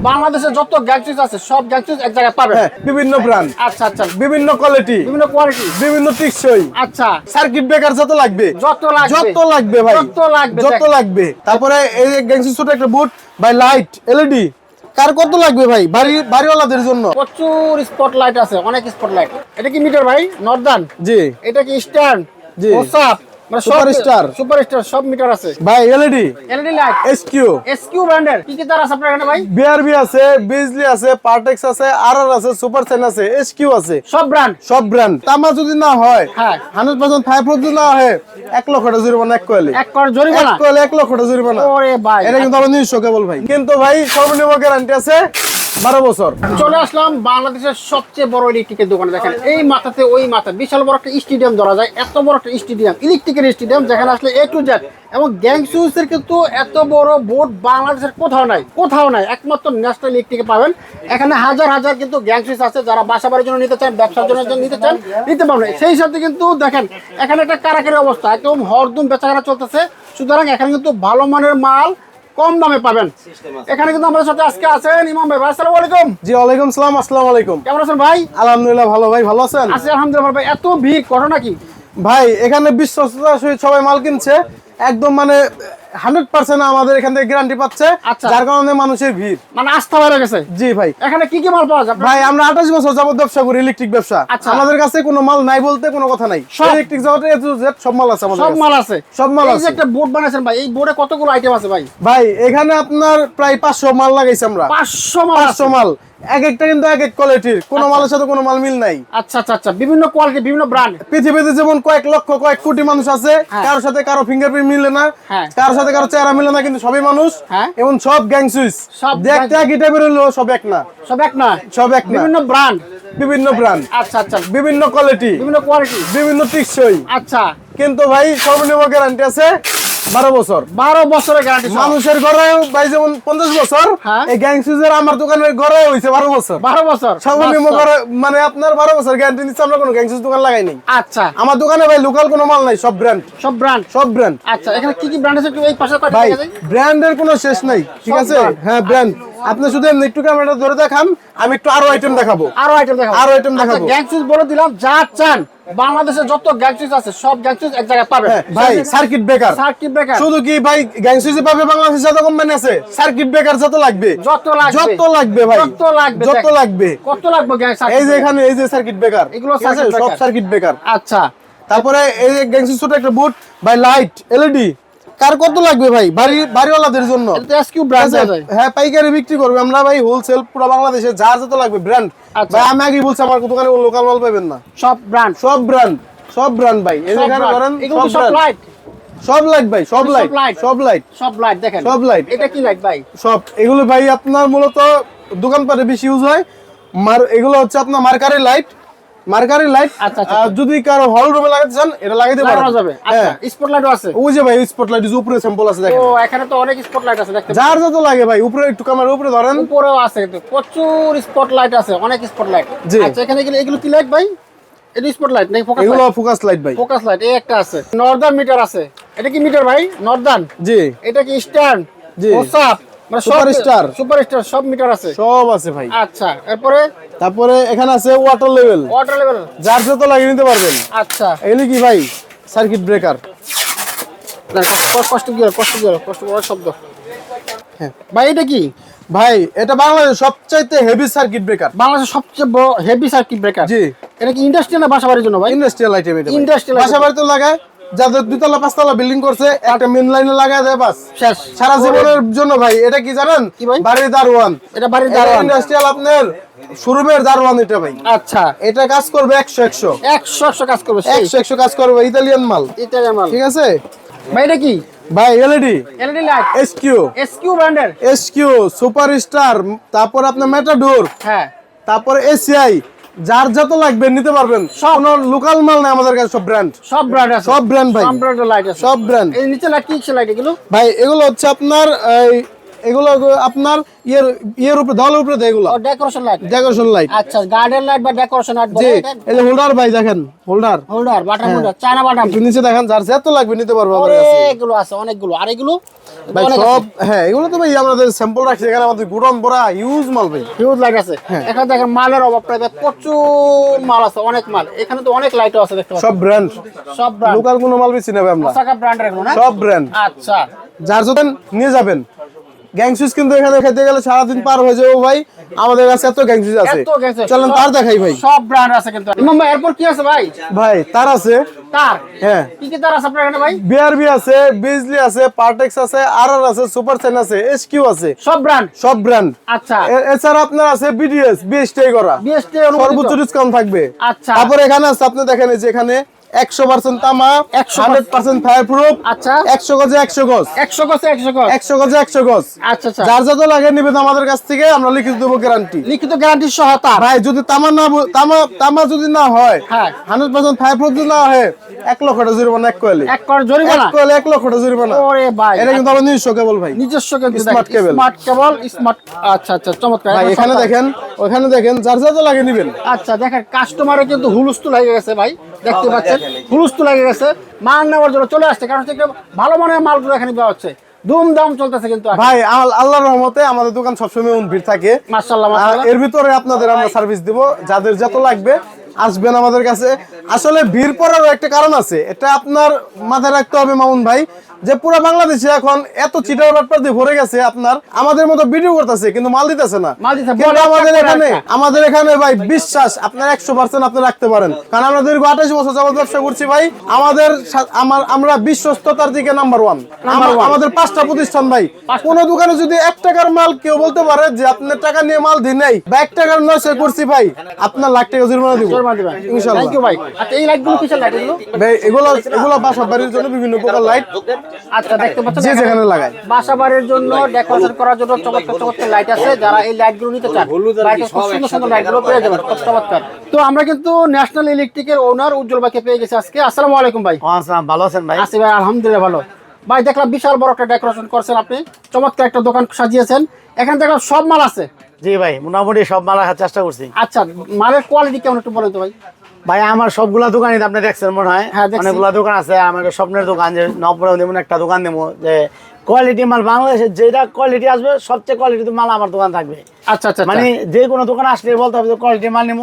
বাংলাদেশে যত গ্যাংসুইচ আছে সব গ্যাংসুইচ এক জায়গায় পাবেন হ্যাঁ বিভিন্ন ব্র্যান্ড আচ্ছা আচ্ছা। বিভিন্ন কোয়ালিটি বিভিন্ন কোয়ালিটি বিভিন্ন টিকসই। আচ্ছা। সার্কিট ব্রেকার যত লাগবে। যত লাগবে। যত লাগবে ভাই। যত লাগবে যত লাগবে। তারপরে এই যে ছোট একটা বুট ভাই লাইট এলইডি কার কত লাগবে ভাই? বাড়ি বাড়িওয়ালাদের জন্য। প্রচুর স্পটলাইট আছে অনেক স্পটলাইট এটা কি মিটার ভাই? নর্দান? জি। এটা কি স্ট্যান্ড জি। ওসাপ মানে। সুপারস্টার সব মিটার আছে। ভাই LED LED light SQ SQ ব্র্যান্ডের কি কি তার আছে আপনার এখানে ভাই? বিআরবি আছে বিজলি আছে পার্টেক্স আছে আরআর আছে সুপার সাইন আছে এসকিউ আছে। সব ব্র্যান্ড সব ব্র্যান্ড তামা যদি না হয় হ্যাঁ। ফাইভ যদি না হয় এক লক্ষ টাকা জরিমানা এক কোয়ালি। এক কর জরিমানা? এক কোয়ালি এক লক্ষ টাকা জরিমানা। ওরে ভাই। এটা কিন্তু আমার নিজস্ব কেবল ভাই। কিন্তু ভাই সর্বনিম্ন গ্যারান্টি আছে বারো বছর। চলে আসলাম বাংলাদেশের সবচেয়ে বড় ইলেকট্রিকের দোকানে। দেখেন, এই মাথাতে, ওই মাথা, বিশাল বড় একটা স্টেডিয়াম ধরা যায়, এত বড় একটা স্টেডিয়াম ইলেকট্রিকের স্টেডিয়াম যেখানে আসলে এ টু জেড এবং গ্যাং এর কিন্তু এত বড় বোর্ড বাংলাদেশের কোথাও নাই কোথাও নাই, একমাত্র ন্যাশনাল ইলেকট্রিকে পাবেন। এখানে হাজার হাজার কিন্তু গ্যাং সুইচ আছে, যারা বাসা বাড়ির জন্য নিতে চান, ব্যবসার জন্য জন্য নিতে চান, নিতে পারবেন। সেই সাথে কিন্তু দেখেন, এখানে একটা কারাকারি অবস্থা, একদম হরদুম বেচাকেনা চলতেছে। সুতরাং এখানে কিন্তু ভালো মানের মাল কম দামে পাবেন। এখানে কিন্তু আমাদের সাথে আজকে আছেন ইমাম ভাই। ভাই আসসালামু আলাইকুম। জি ওয়ালাইকুম সালাম আসসালামু আলাইকুম। কেমন আছেন ভাই? আলহামদুলিল্লাহ ভালো ভাই ভালো আছেন? আছি আলহামদুলিল্লাহ ভাই। এত ভিড় ঘটনা কি? ভাই এখানে বিশ্বস্ততার সহিত সবাই মাল কিনছে। একদম মানে হান্ড্রেড পার্সেন্ট আমাদের এখান থেকে গ্যারান্টি পাচ্ছে আচ্ছা। যার কারণে মানুষের ভিড়। মানে আস্থা বেড়ে গেছে? জি ভাই। এখানে কি কি মাল পাওয়া যায়? ভাই আমরা আঠাশ বছর যাবত ব্যবসা করি ইলেকট্রিক ব্যবসা। আচ্ছা। আমাদের কাছে কোনো মাল নাই বলতে কোনো কথা নাই। ইলেকট্রিক জগতে সব মাল আছে সব মাল আছে। সব মাল আছে। একটা বোর্ড বানাইছেন ভাই এই বোর্ডে কতগুলো আইটেম আছে ভাই? ভাই এখানে আপনার প্রায় পাঁচশো মাল লাগাইছি আমরা। পাঁচশো মাল পাঁচশো মাল। এক একটা কিন্তু এক এক কোয়ালিটির কোনো মালের সাথে কোনো মাল মিল নাই। আচ্ছা আচ্ছা আচ্ছা। বিভিন্ন কোয়ালিটি বিভিন্ন ব্র্যান্ড পৃথিবীতে যেমন কয়েক লক্ষ কয়েক কোটি মানুষ আছে হ্যাঁ। কারোর সাথে কারও ফিঙ্গারপ্রিন্ট মিলে না কার কারোর সাথে কারও চেহারা মিলে না কিন্তু সবই মানুষ হ্যাঁ। এবং সব গ্যাং সুইচ সব দেখতে একই টাইপের হলো সব এক না। সব এক না? সব এক না। বিভিন্ন ব্র্যান্ড বিভিন্ন ব্র্যান্ড আচ্ছা আচ্ছা। বিভিন্ন কোয়ালিটি বিভিন্ন কোয়ালিটি বিভিন্ন টিকসই। আচ্ছা। কিন্তু ভাই সর্বনিম্ন গ্যারান্টি আছে। বারো বছর। বারো বছরের গ্যারান্টি মানুষের ঘরে ভাই যেমন পঞ্চাশ বছর হ্যাঁ। এই গ্যাং আমার দোকানের ঘরে হয়েছে বারো বছর। বারো বছর। সর্বনিম্ন। ঘরে মানে আপনার বারো বছর গ্যারান্টি আমরা কোনো গ্যাং দোকান লাগাই নাই। আচ্ছা। আমার দোকানে ভাই লোকাল কোনো মাল নাই সব ব্র্যান্ড সব ব্র্যান্ড সব ব্র্যান্ড আচ্ছা এখানে কি কি ব্র্যান্ড আছে এই পাশে ভাই? ব্র্যান্ডের কোনো শেষ নাই ঠিক আছে? হ্যাঁ ব্র্যান্ড আপনি শুধু এমনি একটু ক্যামেরাটা ধরে দেখান আমি একটু আরও আইটেম দেখাবো। আরও আইটেম দেখাবো। আরও item দেখাবো। গ্যাং বলে দিলাম যা চান বাংলাদেশে যত গ্যাংস্টিস আছে সব গ্যাংস্টিস এক জায়গায় পাবেন হ্যাঁ, ভাই সার্কিট ব্রেকার সার্কিট ব্রেকার শুধু কি ভাই গ্যাংস্টিস পাবে? বাংলাদেশে যত কোম্পানি আছে সার্কিট ব্রেকার যত লাগবে। যত লাগবে। যত লাগবে ভাই। যত লাগবে যত লাগবে। কত লাগবে এই যে এখানে এই যে সার্কিট ব্রেকার এগুলো সব সার্কিট বেকার আচ্ছা। তারপরে এই যে গ্যাং ছোট একটা বুট ভাই লাইট এলইডি কার কত লাগবে ভাই? বাড়ি বাড়িওয়ালাদের জন্য? হ্যাঁ পাইকারি বিক্রি করবে। আমরা ভাই হোলসেল পুরো বাংলাদেশে যার যত লাগবে ব্র্যান্ড আচ্ছা। ভাই আমি আগেই বলছি আমার দোকানে লোকাল মাল পাবেন না। সব ব্র্যান্ড সব ব্র্যান্ড সব ব্র্যান্ড ভাই। এখানে ধরেন সব লাইট সব লাইট ভাই সব লাইট সব লাইট সব লাইট দেখেন। সব light। এটা কি লাইট ভাই? সব। এগুলো ভাই আপনার মূলত দোকানপাটে বেশি ইউজ হয়। মার এগুলো হচ্ছে আপনার মার্কারি লাইট মার্কারি লাইট আচ্ছা, আচ্ছা। যদি কারও হল রুমে লাগাতে চান এটা লাগাইতে লাগানো যাবে। আচ্ছা হ্যাঁ। স্পট লাইটও আছে। ওই যে ভাই স্পটলাইট উপরে স্যাম্পল আছে ও এখানে তো অনেক স্পট লাইট আছে দেখতে যার যত লাগে ভাই উপরে একটু ক্যামেরা উপরে ধরেন। উপরেও আছে কিন্তু প্রচুর স্পট লাইট আছে অনেক স্পট লাইট। আচ্ছা এখানে এগুলো এগুলো কি লাইট ভাই? এটা স্পট লাইট নাকি ফোকাস এগুলো ফোকাস লাইট ভাই। ফোকাস লাইট এই একটা আছে। নর্দার্ন মিটার আছে। এটা কি মিটার ভাই? নর্দার্ন জি। এটা কি স্ট্যান্ড জি। ওসাপ মানে Superstar। সুপারস্টার সব মিটার আছে। সব আছে ভাই। আচ্ছা এরপরে? তারপরে এখানে আছে ওয়াটার লেভেল ওয়াটার লেভেল যার যত লাগিয়ে নিতে পারবেন। আচ্ছা। এগুলি কি ভাই? সার্কিট ব্রেকার কষ্ট- কি কষ্ট কি কষ্ট বড় শব্দ। হ্যাঁ। ভাই এটা কি? ভাই এটা বাংলাদেশের সবচাইতে হেভি সার্কিট ব্রেকার বাংলাদেশের সবচেয়ে বড় হেভি সার্কিট ব্রেকার জি। এটা কি ইন্ডাস্ট্রিয়াল না বাসা বাড়ির জন্য ভাই? ইন্ডাস্ট্রিয়াল আইটেম এটা Industrial বাসা item। বাড়িতে লাগায় যাদের দুতলা পাঁচতলা বিল্ডিং করছে একটা মেন লাইনে লাগায় দেয় বাস। শেষ। সারা জীবনের জন্য ভাই এটা কি জানেন? বাড়ির দারোয়ান। এটা বাড়ির দারোয়ান। ইন্ডাস্ট্রিয়াল আপনার শোরুমের দারোয়ান এটা ভাই। আচ্ছা। এটা কাজ করবে একশো একশো। একশো একশো কাজ করবে একশো একশো কাজ করবে ইতালিয়ান মাল। ইটালিয়ান মাল। ঠিক আছে? ভাই এটা কি? ভাই LED LED light SQ SQ ব্র্যান্ডের। এসকিউ সুপার স্টার তারপর আপনার মেটাডোর হ্যাঁ। তারপর এসিআই যার যত লাগবে নিতে পারবেন। সব লোকাল মাল না আমাদের কাছে সব ব্র্যান্ড সব ব্র্যান্ড আছে। সব ব্র্যান্ড ভাই। সব ব্র্যান্ড লাইট আছে। সব ব্র্যান্ড এই নিচে লাইট কি লাইট এগুলো? ভাই এগুলো হচ্ছে আপনার এই এগুলো আপনার ইয়ের ইয়ের উপরে দেওয়ালের উপরে এগুলো। ডেকোরেশন লাইট ডেকোরেশন লাইট আচ্ছা গার্ডেন লাইট বা ডেকোরেশন লাইট এই যে হোল্ডার ভাই দেখেন holder holder batten holder China batten নিচে দেখেন যার এত লাগবে নিতে পারব কাছে অনেকগুলো আছে অনেকগুলো। আর এগুলো? ভাই সব হ্যাঁ এগুলো তো ভাই আমাদের স্যাম্পল রাখছি এখানে আমাদের গুডন ভরা মাল ভাই। হিউজ লাইট আছে। হ্যাঁ। এখানে দেখেন মালের অভাব প্রায় প্রচুর মাল আছে অনেক মাল। এখানে তো অনেক লাইটও আছে দেখতে পাচ্ছেন। সব ব্র্যান্ড সব ব্র্যান্ড লোকাল কোনো মাল বেশি নেবে আমরা। ব্র্যান্ডের এগুলো না? সব ব্র্যান্ড আচ্ছা। যার যখন নিয়ে যাবেন। গ্যাং সুইচ কিন্তু এখানে খেতে গেলে সারাদিন পার হয়ে যাব ভাই। আমাদের কাছে এত গ্যাং সুইচ আছে। চলেন তার দেখাই ভাই। সব ব্র্যান্ড আছে কিন্তু। ইমাম ভাই এরপর কি আছে ভাই? ভাই তার আছে। তার? হ্যাঁ। কি কি তার আছে আপনার এখানে ভাই? বিআরবি আছে বিজলি আছে পার্টেক্স আছে আরআর আছে সুপার সেন আছে এসকিউ আছে। সব ব্র্যান্ড সব ব্র্যান্ড আচ্ছা। এছাড়া আপনার আছে বিডিএস বিএসটি করা। বিএসটি সর্বোচ্চ ডিসকাউন্ট থাকবে। আচ্ছা। তারপর এখানে আছে আপনি দেখেন এই যে এখানে একশো পার্সেন্ট তামা 100% হান্ড্রেড পার্সেন্ট ফায়ার প্রুফ আচ্ছা। একশো গজে একশো গজ। একশো গছে একশো গজ? একশো গজে একশো গজ। আচ্ছা আচ্ছা। যার যত লাগে নিবেন আমাদের কাছ থেকে আমরা লিখিত দেবো গ্যারান্টি লিখিত গ্যারান্টি সহ তার? ভাই যদি তামা না তামা তামা যদি না হয় হ্যাঁ। হান্ড্রেড পার্সেন্ট ফায়ার প্রুফ যদি না হয় এক লক্ষ টাকা জরিমানা এক কোয়ালি। এক কর জরিমানা? এক কোয়ালি এক লক্ষ টাকা জরিমানা। ওরে ভাই। এটা কিন্তু আমার নিজস্ব কেবল ভাই। নিজস্ব। স্মার্ট কেবল স্মার্ট আচ্ছা আচ্ছা চমৎকার। ভাই এখানে দেখেন ওখানে দেখেন যার যত লাগে নিবেন। আচ্ছা দেখেন কাস্টমারে কিন্তু হুলুস্থু লেগে গেছে ভাই। দেখতে পাচ্ছেন? হুলুস্থু লেগে গেছে মাল নেওয়ার জন্য চলে আসছে কারণ হচ্ছে ভালো ভালো মানের মালগুলো এখানে দেওয়া হচ্ছে। ধুমধাম চলতেছে কিন্তু ভাই আল্লাহর রহমতে আমাদের দোকান সবসময় ভিড় থাকে। এর ভিতরে আপনাদের আমরা সার্ভিস দিব যাদের যত লাগবে আসবেন আমাদের কাছে। আসলে ভিড় পড়ারও একটা কারণ আছে এটা আপনার মাথায় রাখতে হবে মামুন ভাই যে পুরো বাংলাদেশে এখন এত চিটার বাটপার দিয়ে ভরে গেছে আপনার। আমাদের মতো ভিডিও করতেছে কিন্তু মাল দিতেছে না। কিন্তু আমাদের এখানে আমাদের এখানে ভাই বিশ্বাস আপনার একশো পার্সেন্ট আপনি রাখতে পারেন। কারণ আমরা দীর্ঘ আঠাশ বছর যাবত ব্যবসা করছি ভাই। আমাদের আমার আমরা বিশ্বস্ততার দিকে নাম্বার ওয়ান আমাদের পাঁচটা প্রতিষ্ঠান ভাই। কোন দোকানে যদি এক টাকার মাল কেউ বলতে পারে যে আপনার টাকা নিয়ে মাল দিন নাই বা এক টাকার নয় করছি ভাই আপনার লাখ টাকা জরিমানা দিব। ইনশাল্লাহ ভাই। আচ্ছা ভাই এগুলো এগুলো বাসা বাড়ির জন্য বিভিন্ন প্রকার লাইট আচ্ছা দেখতে পাচ্ছেন যে যেখানে লাগায় বাসা বাড়ির জন্য ডেকোরেশন করার জন্য চমৎকার চমৎকার লাইট আছে। যারা এই লাইটগুলো নিতে চান সুন্দর সুন্দর লাইটগুলো পেয়ে যাবেন চমৎকার। তো আমরা কিন্তু ন্যাশনাল ইলেকট্রিকের ওনার উজ্জ্বল ভাইকে পেয়ে গেছি আজকে। আসসালামু আলাইকুম ভাই। আসসালাম ভালো আছেন ভাই? আছি ভাই আলহামদুলিল্লাহ ভালো। ভাই দেখলাম বিশাল বড় একটা ডেকোরেশন করছেন আপনি। চমৎকার একটা দোকান সাজিয়েছেন। এখানে দেখলাম সব মাল আছে। জি ভাই মোটামুটি সব মাল রাখার চেষ্টা করছি। আচ্ছা মালের কোয়ালিটি কেমন একটু বলেন তো ভাই। ভাই আমার সবগুলা দোকানই আপনি দেখছেন মনে হয়। হ্যাঁ। অনেকগুলা দোকান আছে। আমার স্বপ্নের দোকান যে নবপুরে যেমন একটা দোকান দেবো যে কোয়ালিটি মাল বাংলাদেশে যেটা কোয়ালিটি আসবে সবচেয়ে কোয়ালিটি মাল আমার দোকান থাকবে। আচ্ছা আচ্ছা মানে যে কোনো দোকান আসলে বলতে হবে যে কোয়ালিটি মাল নেব।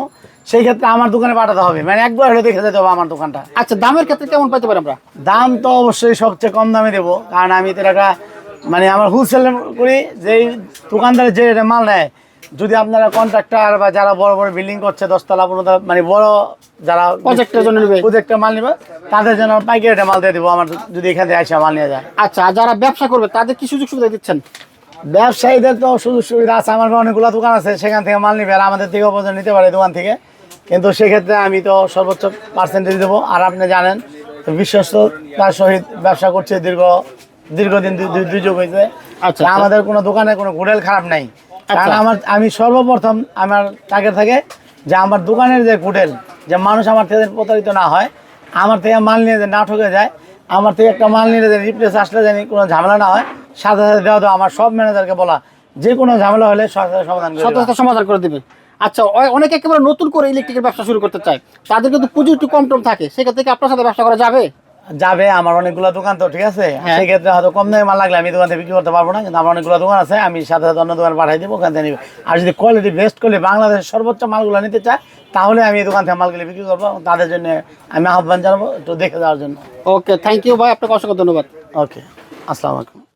সেই ক্ষেত্রে আমার দোকানে পাঠাতে হবে। মানে একবার হলে দেখে যেতে হবে আমার দোকানটা। আচ্ছা দামের ক্ষেত্রে কেমন পাইতে পারি আমরা? দাম তো অবশ্যই সবচেয়ে কম দামে দেবো। কারণ আমি তো একটা মানে আমার হোলসেল করি যেই দোকানদারের যে মাল নেয় যদি আপনারা কন্ট্রাক্টর বা যারা বড় বড় বিল্ডিং করছে দশতলা পনেরো মানে বড় যারা Project-এর জন্য নেবে। প্রজেক্টের মাল নেবে তাদের জন্য পাইকারি রেটে মাল দিয়ে দেবো আমার যদি এখান থেকে আসে মাল নিয়ে যায়। আচ্ছা যারা ব্যবসা করবে তাদের কি সুযোগ সুবিধা দিচ্ছেন? ব্যবসায়ীদের তো সুযোগ সুবিধা আছে আমার অনেকগুলো দোকান আছে সেখান থেকে মাল নেবে আর আমাদের থেকে পর্যন্ত নিতে পারে দোকান থেকে। কিন্তু সেক্ষেত্রে আমি তো সর্বোচ্চ পার্সেন্টেজ দেবো আর আপনি জানেন বিশ্বস্ততার সহিত ব্যবসা করছে দীর্ঘ দীর্ঘদিন দুর্যোগ হয়েছে। আচ্ছা, আমাদের কোনো দোকানে কোনো হোটেল খারাপ নাই। কারণ আচ্ছা। আমার আমি সর্বপ্রথম আমার টার্গেট থাকে যে আমার দোকানের যে হোটেল যে মানুষ আমার থেকে প্রতারিত না হয় আমার থেকে মাল নিয়ে না ঠকে যায় আমার থেকে একটা মাল নিয়ে যে রিপ্লেস আসলে জানি কোনো ঝামেলা না হয় সাথে সাথে দেওয়া দেওয়া আমার সব ম্যানেজারকে বলা। যে কোনো ঝামেলা হলে সমাধান করে সমাধান করে দেবে। আচ্ছা অনেকে একেবারে নতুন করে ইলেকট্রিকের ব্যবসা শুরু করতে চায়। তাদের কিন্তু পুঁজি একটু কম টম থাকে। সেক্ষেত্রে আপনার সাথে ব্যবসা করা যাবে? যাবে আমার অনেকগুলো দোকান তো ঠিক আছে? সেক্ষেত্রে হয়তো কম দামে মাল লাগলে আমি দোকান থেকে বিক্রি করতে পারব না কিন্তু আমার অনেকগুলো দোকান আছে আমি সাথে সাথে অন্য দোকান পাঠাই দেবো ওখান থেকে নিবে। আর যদি কোয়ালিটি বেস্ট করলে বাংলাদেশের সর্বোচ্চ মালগুলো নিতে চায় তাহলে আমি এই দোকান থেকে মালগুলো বিক্রি করব তাদের জন্য আমি আহ্বান জানাব একটু দেখে যাওয়ার জন্য। ওকে থ্যাংক ইউ ভাই আপনাকে অসংখ্য ধন্যবাদ। ওকে আসসালামু আলাইকুম।